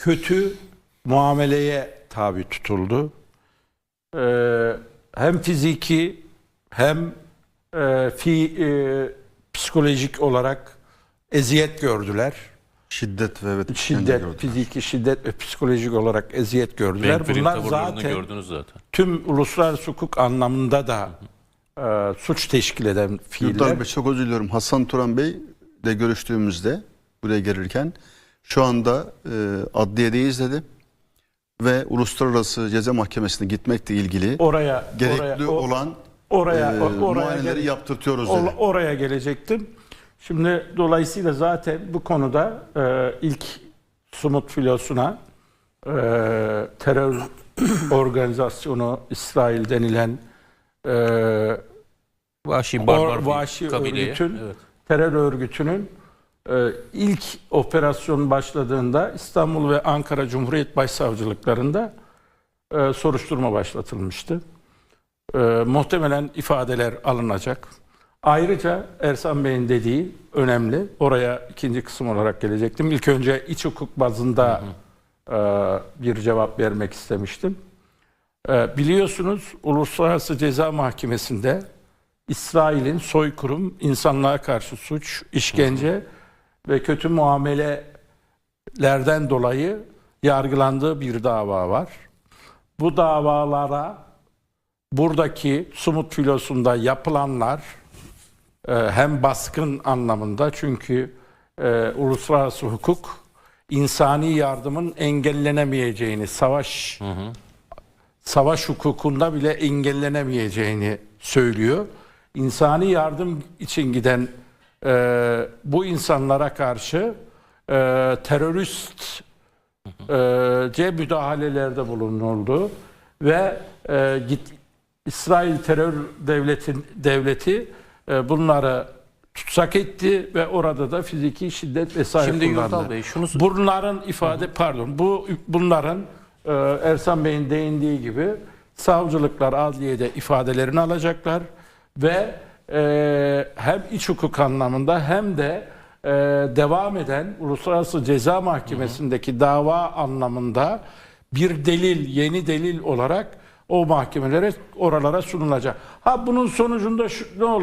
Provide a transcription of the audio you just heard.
kötü muameleye tabi tutuldu. Ee, hem fiziki hem e, fi, e, psikolojik olarak eziyet gördüler. Şiddet ve evet, Şiddet, fiziki şiddet ve psikolojik olarak eziyet gördüler. Renfrew Bunlar zaten gördünüz zaten. tüm uluslararası hukuk anlamında da e, suç teşkil eden fiiller. Yurttaş Bey çok özür diliyorum. Hasan Turan Bey ile görüştüğümüzde buraya gelirken şu anda e, adliyedeyiz dedi. Ve Uluslararası Ceza Mahkemesi'ne gitmekle ilgili Oraya gerekli oraya, o- olan oraya, e, oraya muayeneleri yaptırtıyoruz Or- dedi. oraya gelecektim. Şimdi dolayısıyla zaten bu konuda e, ilk Sumut filosuna e, terör organizasyonu İsrail denilen e, Vahşi barbar or- vahşi kabileye. örgütün Evet. terör örgütünün ilk operasyon başladığında İstanbul ve Ankara Cumhuriyet Başsavcılıklarında e, soruşturma başlatılmıştı. E, muhtemelen ifadeler alınacak. Ayrıca Ersan Bey'in dediği önemli. Oraya ikinci kısım olarak gelecektim. İlk önce iç hukuk bazında e, bir cevap vermek istemiştim. E, biliyorsunuz Uluslararası Ceza Mahkemesi'nde İsrail'in soykırım, insanlığa karşı suç, işkence ve kötü muamelelerden dolayı yargılandığı bir dava var. Bu davalara buradaki Sumut filosunda yapılanlar e, hem baskın anlamında çünkü e, uluslararası hukuk insani yardımın engellenemeyeceğini, savaş savaş hukukunda bile engellenemeyeceğini söylüyor. İnsani yardım için giden e, bu insanlara karşı e, terörist e, müdahalelerde bulunuldu ve e, git İsrail terör devletin devleti e, bunları tutsak etti ve orada da fiziki şiddet vesaire Şimdi kullandı. Yurdal Bey şunu Bunların ifade pardon bu bunların e, Ersan Bey'in değindiği gibi savcılıklar adliyede ifadelerini alacaklar ve e, hem iç hukuk anlamında hem de e, devam eden Uluslararası Ceza Mahkemesi'ndeki dava anlamında bir delil, yeni delil olarak o mahkemelere oralara sunulacak. Ha bunun sonucunda şu, ne olacak?